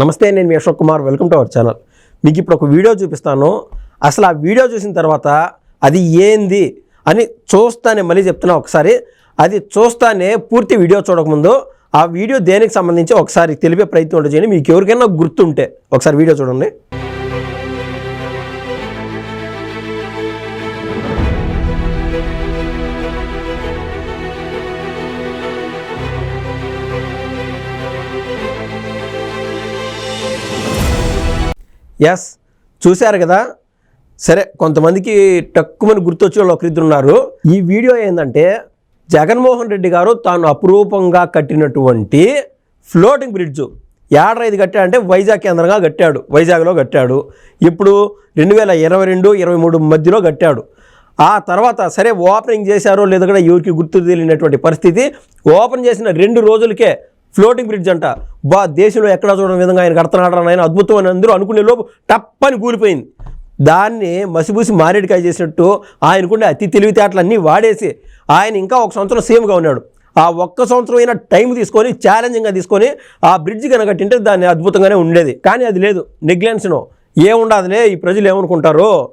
నమస్తే నేను మీ Ashok Kumar. Welcome to our channel. మీకు ఇప్పుడు ఒక వీడియో చూపిస్తాను. అసలు ఆ వీడియో చూసిన తర్వాత అది ఏంది అని చూస్తానే మళ్ళీ చెప్తున్నా ఒకసారి. అది చూస్తానే పూర్తి వీడియో చూడకముందు. ఆ వీడియో దేనికి సంబంధించి ఒకసారి తెలిపే ప్రయత్నం ఉంటుంది చేయండి. మీకు ఎవరికైనా గుర్తుంటే ఒకసారి వీడియో చూడండి. ఎస్ చూశారు కదా? సరే కొంతమందికి టక్కుమని గుర్తొచ్చే వాళ్ళు ఒకరిద్దరు ఉన్నారు. ఈ వీడియో ఏంటంటే జగన్మోహన్ రెడ్డి గారు తాను అపురూపంగా కట్టినటువంటి ఫ్లోటింగ్ బ్రిడ్జ్ ఏడర ఇది కట్టాడంటే వైజాగ్ కేంద్రంగా కట్టాడు వైజాగ్లో కట్టాడు. ఇప్పుడు రెండు వేల ఇరవై రెండు ఇరవై మూడు మధ్యలో కట్టాడు. ఆ తర్వాత సరే ఓపెనింగ్ చేశారో లేదో కూడా ఎవరికి గుర్తు తెలియనటువంటి పరిస్థితి. ఓపెన్ చేసిన రెండు రోజులకే ఫ్లోటింగ్ బ్రిడ్జ్ అంట. బా దేశంలో ఎక్కడ చూడని విధంగా ఆయన కడుతున్నాడు ఆయన అద్భుతం అని అందరూ అనుకునే లోపు టప్పని కూలిపోయింది. దాన్ని మసిబూసి మారేడుకాయ చేసినట్టు ఆయనకుండే అతి తెలివితేటలన్నీ వాడేసి ఆయన ఇంకా ఒక సంవత్సరం సేమ్గా ఉన్నాడు. ఆ ఒక్క సంవత్సరం అయినా టైం తీసుకొని ఛాలెంజింగ్గా తీసుకొని ఆ బ్రిడ్జ్ కనుక కట్టింటే దాన్ని అద్భుతంగానే ఉండేది. కానీ అది లేదు. నెగ్లెన్స్ను. ఏముండదులే ఈ ప్రజలు ఏమనుకుంటారో?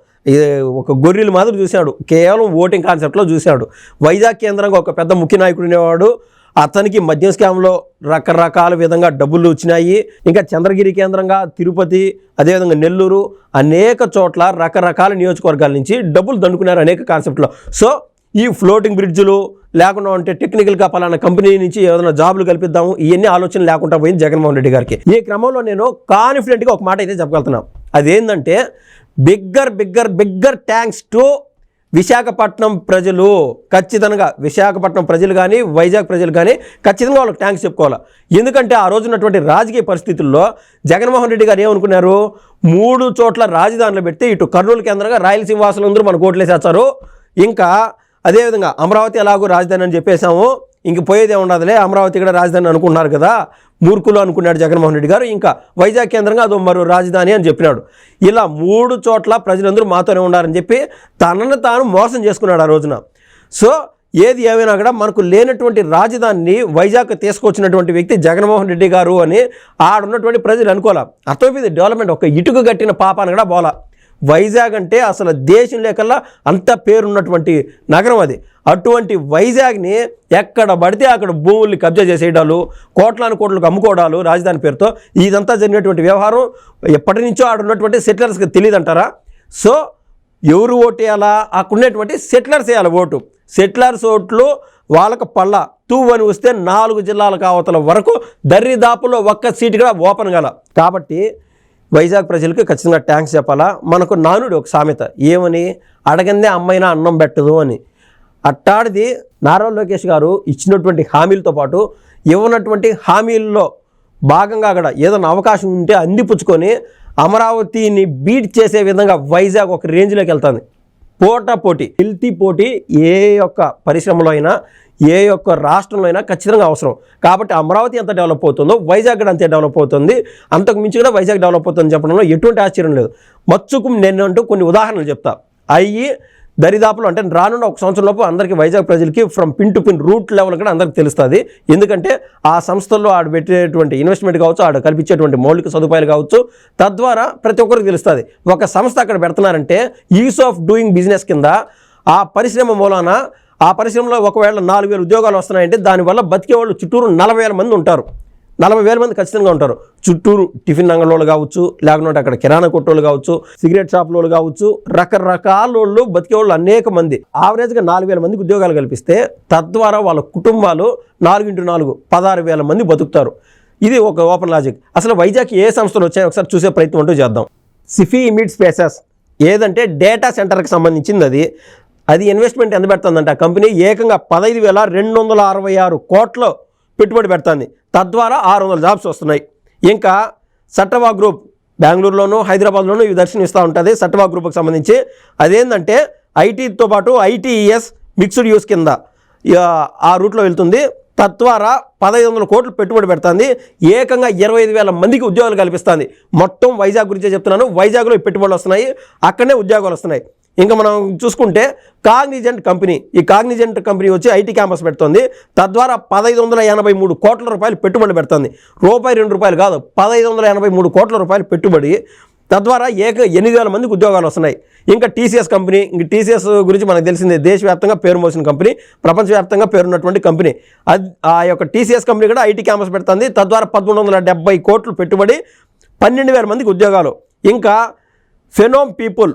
ఒక గొర్రెలు మాత్రం చూశాడు. కేవలం ఓటింగ్ కాన్సెప్ట్లో చూశాడు. వైజాగ్ కేంద్రంగా ఒక పెద్ద ముఖ్య నాయకుడు ఉండేవాడు. అతనికి మద్యం స్కామ్లో రకరకాల విధంగా డబ్బులు వచ్చినాయి. ఇంకా చంద్రగిరి కేంద్రంగా తిరుపతి అదేవిధంగా నెల్లూరు అనేక చోట్ల రకరకాల నియోజకవర్గాల నుంచి డబ్బులు దండుకున్నారు అనేక కాన్సెప్ట్లో. సో ఈ ఫ్లోటింగ్ బ్రిడ్జులు లేకుండా ఉంటే టెక్నికల్గా పలానా కంపెనీ నుంచి ఏదైనా జాబులు కల్పిద్దాము ఇవన్నీ ఆలోచన లేకుండా పోయింది జగన్మోహన్ రెడ్డి గారికి. ఈ క్రమంలో నేను కాన్ఫిడెంట్గా ఒక మాట అయితే చెప్పగలుగుతున్నాను అదేంటంటే bigger bigger bigger thanks to Visakhapatnam ప్రజలు ఖచ్చితంగా విశాఖపట్నం ప్రజలు కానీ వైజాగ్ ప్రజలు కానీ ఖచ్చితంగా వాళ్ళకి ట్యాంక్స్ చెప్పుకోవాలి? ఎందుకంటే ఆ రోజు ఉన్నటువంటి రాజకీయ పరిస్థితుల్లో జగన్మోహన్ రెడ్డి గారు ఏమనుకున్నారు? మూడు చోట్ల రాజధానులు పెడితే ఇటు కర్నూలు కేంద్రంగా రాయలసీమ వాసులందరూ మనకు ఓట్లేసేస్తారు. ఇంకా అదేవిధంగా అమరావతి ఎలాగో రాజధాని అని చెప్పేశాము. ఇంక పోయేదే ఉండదులే. అమరావతి కూడా రాజధాని అనుకుంటున్నారు కదా. మూర్ఖులు అనుకున్నాడు జగన్మోహన్ రెడ్డి గారు. ఇంకా వైజాగ్ కేంద్రంగా అదో మరో రాజధాని అని చెప్పినాడు. ఇలా మూడు చోట్ల ప్రజలందరూ మాతోనే ఉండాలని చెప్పి తనను తాను మోసం చేసుకున్నాడు ఆ రోజున. సో ఏది ఏమైనా కూడా మనకు లేనటువంటి రాజధానిని వైజాగ్ తీసుకొచ్చినటువంటి వ్యక్తి జగన్మోహన్ రెడ్డి గారు అని ఆడున్నటువంటి ప్రజలు అనుకోవాలి? అర్థమైపోయింది డెవలప్మెంట్ ఒక ఇటుక కట్టిన పాపాన్ని కూడా బోలా. వైజాగ్ అంటే అసలు దేశం లేకల్లా అంత పేరున్నటువంటి నగరం అది. అటువంటి వైజాగ్ని ఎక్కడ పడితే అక్కడ భూముల్ని కబ్జా చేసేయడాలు కోట్లాను కోట్లకు అమ్ముకోవడాలు రాజధాని పేరుతో ఇదంతా జరిగినటువంటి వ్యవహారం ఎప్పటి నుంచో ఆడ ఉన్నటువంటి సెటిలర్స్కి తెలియదు అంటారా సో ఎవరు ఓటు వేయాలా? అక్కడున్నటువంటి సెటిలర్స్ వేయాలి ఓటు. సెటిలర్స్ ఓట్లు వాళ్ళకు పళ్ళ. తూ అని వస్తే నాలుగు జిల్లాలకు అవతల వరకు దర్రిదాపులో ఒక్క సీటు కూడా ఓపెన్ గల కాబట్టి వైజాగ్ ప్రజలకు ఖచ్చితంగా ట్యాంక్స్ చెప్పాలా? మనకు నానుడు ఒక సామెత ఏమని? అడగందే అమ్మైనా అన్నం పెట్టదు అని. అట్టాడిది నారా లోకేష్ గారు ఇచ్చినటువంటి హామీలతో పాటు ఇవ్వనటువంటి హామీల్లో భాగంగా అక్కడ ఏదైనా అవకాశం ఉంటే అందిపుచ్చుకొని అమరావతిని బీట్ చేసే విధంగా వైజాగ్ ఒక రేంజ్లోకి వెళ్తుంది. పోటా పోటీ హెల్తీ పోటీ ఏ యొక్క పరిశ్రమలో అయినా ఏ యొక్క రాష్ట్రంలో అయినా ఖచ్చితంగా అవసరం. కాబట్టి అమరావతి ఎంత డెవలప్ అవుతుందో వైజాగ్ కూడా అంతే డెవలప్ అవుతుంది. అంతకు మించి కూడా వైజాగ్ డెవలప్ అవుతుంది చెప్పడంలో ఎటువంటి ఆశ్చర్యం లేదు. మచ్చుకు నేను అంటూ కొన్ని ఉదాహరణలు చెప్తా. అయ్యి దరిదాపులు అంటే రానున్న ఒక సంవత్సరం లోపు అందరికీ వైజాగ్ ప్రజలకి from pin to pin root level కూడా అందరికి తెలుస్తుంది. ఎందుకంటే ఆ సంస్థల్లో ఆడ పెట్టేటువంటి ఇన్వెస్ట్మెంట్ కావచ్చు ఆడ కల్పించేటువంటి మౌలిక సదుపాయాలు కావచ్చు తద్వారా ప్రతి ఒక్కరికి తెలుస్తుంది. ఒక సంస్థ అక్కడ పెడుతున్నారంటే ఈజ్ ఆఫ్ డూయింగ్ బిజినెస్ కింద ఆ పరిశ్రమ మూలాన ఆ పరిశ్రమలో ఒకవేళ నాలుగు వేల ఉద్యోగాలు వస్తున్నాయంటే దానివల్ల బతికే వాళ్ళు చుట్టూరు నలభై వేల మంది ఉంటారు. నలభై వేల మంది ఖచ్చితంగా ఉంటారు. చుట్టూరు టిఫిన్ అంగళ్ళోళ్ళు కావచ్చు లేకుంటే అక్కడ కిరాణా కొట్టోళ్ళు కావచ్చు సిగరెట్ షాపులోళ్ళు కావచ్చు రకరకాల వాళ్ళు బతికే వాళ్ళు అనేక మంది. ఆవరేజ్గా నాలుగు వేల మందికి ఉద్యోగాలు కల్పిస్తే తద్వారా వాళ్ళ కుటుంబాలు నాలుగింటి నాలుగు పదహారు వేల మంది బతుకుతారు. ఇది ఒక ఓపెన్ లాజిక్ అసలు వైజాగ్ ఏ సంస్థలు వచ్చాయో ఒకసారి చూసే ప్రయత్నం అంటూ చేద్దాం. సిఫీ ఇమిడ్ స్పేసెస్. ఏదంటే డేటా సెంటర్కి సంబంధించింది అది. అది ఇన్వెస్ట్మెంట్ ఎంత పెడుతుందంటే? ఆ కంపెనీ ఏకంగా పదహైదు వేల రెండు వందల అరవై ఆరు కోట్లు పెట్టుబడి పెడుతుంది. తద్వారా ఆరు వందల జాబ్స్ వస్తున్నాయి. ఇంకా సట్టవా గ్రూప్ బెంగళూరులోను హైదరాబాద్లోనూ ఇవి దర్శనమిస్తూ ఉంటుంది. సట్టవా గ్రూప్కి సంబంధించి అదేంటంటే ఐటీతో పాటు ఐటీఈఎస్ మిక్స్డ్ యూస్ కింద ఆ రూట్లో వెళ్తుంది. తద్వారా పదహైదు వందల కోట్లు పెట్టుబడి పెడుతుంది. ఏకంగా ఇరవై ఐదు వేల మందికి ఉద్యోగాలు కల్పిస్తుంది. మొత్తం వైజాగ్ గురించే చెప్తున్నాను. వైజాగ్లో పెట్టుబడులు వస్తున్నాయి. అక్కడనే ఉద్యోగాలు వస్తున్నాయి. ఇంకా మనం చూసుకుంటే కాగ్నిజెంట్ కంపెనీ ఈ కాగ్నిజెంట్ కంపెనీ వచ్చి ఐటీ క్యాంపస్ పెడుతుంది. తద్వారా పదహైదు వందల ఎనభై మూడు కోట్ల రూపాయలు పెట్టుబడి పెడుతుంది. రూపాయి రెండు రూపాయలు కాదు పదహైదు వందల ఎనభై మూడు కోట్ల రూపాయలు పెట్టుబడి. తద్వారా ఏక ఎనిమిది వేల మందికి ఉద్యోగాలు వస్తున్నాయి. ఇంకా టీసీఎస్ కంపెనీ ఇంక టీసీఎస్ గురించి మనకు తెలిసిందే దేశవ్యాప్తంగా పేరు మోసిన కంపెనీ ప్రపంచవ్యాప్తంగా పేరున్నటువంటి కంపెనీ. అది ఆ యొక్క టీసీఎస్ కంపెనీ కూడా ఐటీ క్యాంపస్ పెడుతుంది. తద్వారా పదమూడు వందల డెబ్బై కోట్లు పెట్టుబడి పన్నెండు వేల మందికి ఉద్యోగాలు. ఇంకా ఫెనోమ్ పీపుల్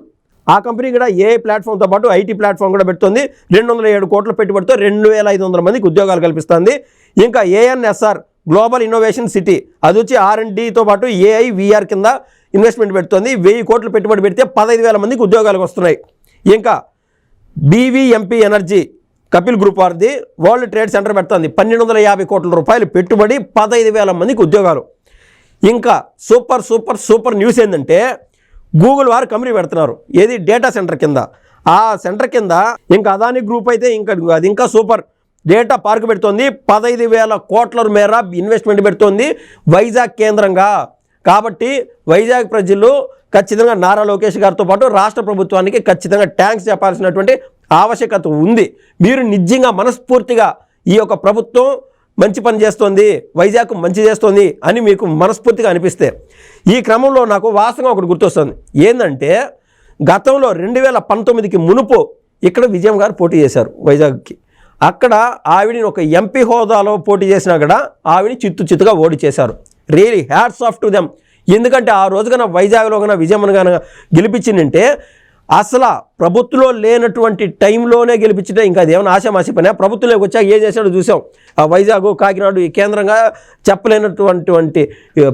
ఆ కంపెనీ కూడా ఏ ప్లాట్ఫామ్తో పాటు ఐటీ ప్లాట్ఫామ్ కూడా పెడుతుంది. రెండు వందల ఏడు కోట్ల పెట్టుబడితో రెండు వేల ఐదు వందల మందికి ఉద్యోగాలు కల్పిస్తుంది. ఇంకా ఏఎన్ఎస్ఆర్ గ్లోబల్ ఇన్నోవేషన్ సిటీ అది వచ్చి ఆర్ పాటు ఏఐ విఆర్ కింద ఇన్వెస్ట్మెంట్ పెడుతుంది. వెయ్యి కోట్లు పెట్టుబడి పెడితే పదహైదు వేల మందికి ఉద్యోగాలు వస్తున్నాయి. ఇంకా బీవీఎంపీ ఎనర్జీ కపిల్ గ్రూప్ వారిది వరల్డ్ ట్రేడ్ సెంటర్ పెడుతుంది. పన్నెండు వందల యాభై కోట్ల రూపాయలు పెట్టుబడి పదహైదు వేల మందికి ఉద్యోగాలు. ఇంకా సూపర్ సూపర్ సూపర్ న్యూస్ ఏంటంటే గూగుల్ వారు కంపెనీ పెడుతున్నారు. ఏది? డేటా సెంటర్ కింద. ఆ సెంటర్ కింద ఇంకా అదాని గ్రూప్ అయితే ఇంకా అది ఇంకా సూపర్. డేటా పార్క్ పెడుతోంది. పదహైదు వేల కోట్ల మేర ఇన్వెస్ట్మెంట్ పెడుతోంది వైజాగ్ కేంద్రంగా. కాబట్టి వైజాగ్ ప్రజలు ఖచ్చితంగా నారా లోకేష్ గారితో పాటు రాష్ట్ర ప్రభుత్వానికి ఖచ్చితంగా ట్యాంక్స్ చెప్పాల్సినటువంటి ఆవశ్యకత ఉంది. మీరు నిజంగా మనస్ఫూర్తిగా ఈ యొక్క ప్రభుత్వం మంచి పని చేస్తోంది వైజాగ్ మంచి చేస్తోంది అని మీకు మనస్ఫూర్తిగా అనిపిస్తే ఈ క్రమంలో నాకు వాస్తవంగా ఒకటి గుర్తొస్తుంది. ఏంటంటే గతంలో రెండు వేల పంతొమ్మిదికి మునుపు ఇక్కడ విజయం గారు పోటీ చేశారు వైజాగ్కి. అక్కడ ఆవిడని ఒక ఎంపీ హోదాలో పోటీ చేసినా కూడా ఆవిడని చిత్తు చిత్తుగా ఓడి చేశారు. Really hats off to them ఎందుకంటే ఆ రోజు కన్నా వైజాగ్లో కన్నా విజయమ్మను కనుక గెలిపించిందంటే అసలు ప్రభుత్వంలో లేనటువంటి టైంలోనే గెలిపించడం ఇంకా అదేమైనా ఆశామాసి పని ప్రభుత్వంలోకి వచ్చాక ఏం చేశాడో చూసాం ఆ వైజాగ్ కాకినాడ ఈ కేంద్రంగా చెప్పలేనటువంటి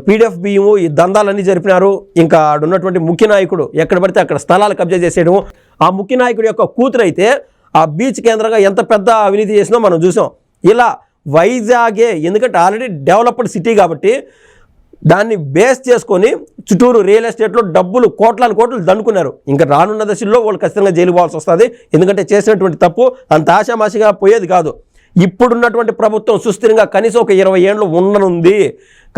పీడిఎఫ్ బియ్యము ఈ దందాలన్నీ జరిపినారు. ఇంకా ఆడున్నటువంటి ముఖ్య నాయకుడు ఎక్కడ పడితే అక్కడ స్థలాలు కబ్జా చేసేయడం ఆ ముఖ్య నాయకుడి యొక్క కూతురు అయితే ఆ బీచ్ కేంద్రంగా ఎంత పెద్ద అవినీతి చేసినా మనం చూసాం ఇలా వైజాగే ఎందుకంటే ఆల్రెడీ డెవలప్డ్ సిటీ కాబట్టి దాన్ని బేస్ చేసుకొని చుట్టూరు రియల్ ఎస్టేట్లో డబ్బులు కోట్లాను కోట్లు దండుకున్నారు. ఇంకా రానున్న దశల్లో వాళ్ళు ఖచ్చితంగా జైలు పోవాల్సి వస్తుంది. ఎందుకంటే చేసినటువంటి తప్పు అంత ఆశామాషిగా పోయేది కాదు. ఇప్పుడున్నటువంటి ప్రభుత్వం సుస్థిరంగా కనీసం ఒక ఇరవై ఏళ్ళు ఉండనుంది.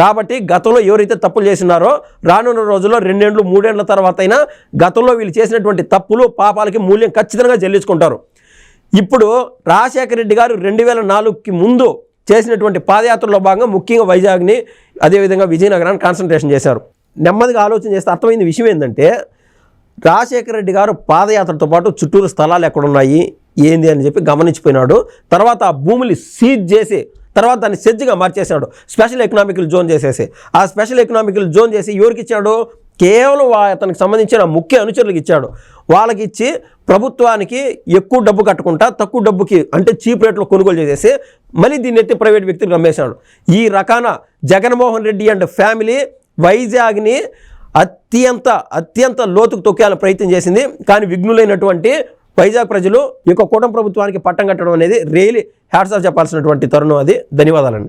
కాబట్టి గతంలో ఎవరైతే తప్పులు చేసినారో రానున్న రోజుల్లో రెండేండ్లు మూడేళ్ళ తర్వాత అయినా గతంలో వీళ్ళు చేసినటువంటి తప్పులు పాపాలకి మూల్యం ఖచ్చితంగా చెల్లించుకుంటారు ఇప్పుడు రాజశేఖర రెడ్డి గారు రెండు వేల నాలుగుకి ముందు చేసినటువంటి పాదయాత్రలో భాగంగా ముఖ్యంగా వైజాగ్ని అదేవిధంగా విజయనగరాన్ని కాన్సన్ట్రేషన్ చేశారు. నెమ్మదిగా ఆలోచన చేస్తే అర్థమైన విషయం ఏంటంటే రాజశేఖర రెడ్డి గారు పాదయాత్రతో పాటు చుట్టూరు స్థలాలు ఎక్కడున్నాయి ఏంది అని చెప్పి గమనించిపోయినాడు. తర్వాత ఆ భూములు సీజ్ చేసి తర్వాత దాన్ని సెజ్గా మార్చేశాడు. స్పెషల్ ఎకనామికల్ జోన్ చేసేసి. ఆ స్పెషల్ ఎకనామికల్ జోన్ చేసి ఎవరికి ఇచ్చాడు? కేవలం వా- అతనికి సంబంధించిన ముఖ్య అనుచరులకు ఇచ్చాడు. వాళ్ళకి ఇచ్చి ప్రభుత్వానికి ఎక్కువ డబ్బు కట్టుకుంటా తక్కువ డబ్బుకి అంటే చీప్ రేట్లో కొనుగోలు చేసేసి మళ్ళీ దీన్ని ఎత్తి ప్రైవేట్ వ్యక్తులకు అమ్మేశాడు. ఈ రకాన జగన్మోహన్ రెడ్డి అండ్ ఫ్యామిలీ వైజాగ్ని అత్యంత అత్యంత లోతుకు తొక్కేయాలని ప్రయత్నం చేసింది. కానీ విఘ్నులైనటువంటి వైజాగ్ ప్రజలు ఈ యొక్క కూటమి ప్రభుత్వానికి పట్టం కట్టడం అనేది రియలీ హ్యాట్స్ ఆఫ్ చెప్పాల్సినటువంటి తరుణం అది. ధన్యవాదాలండి.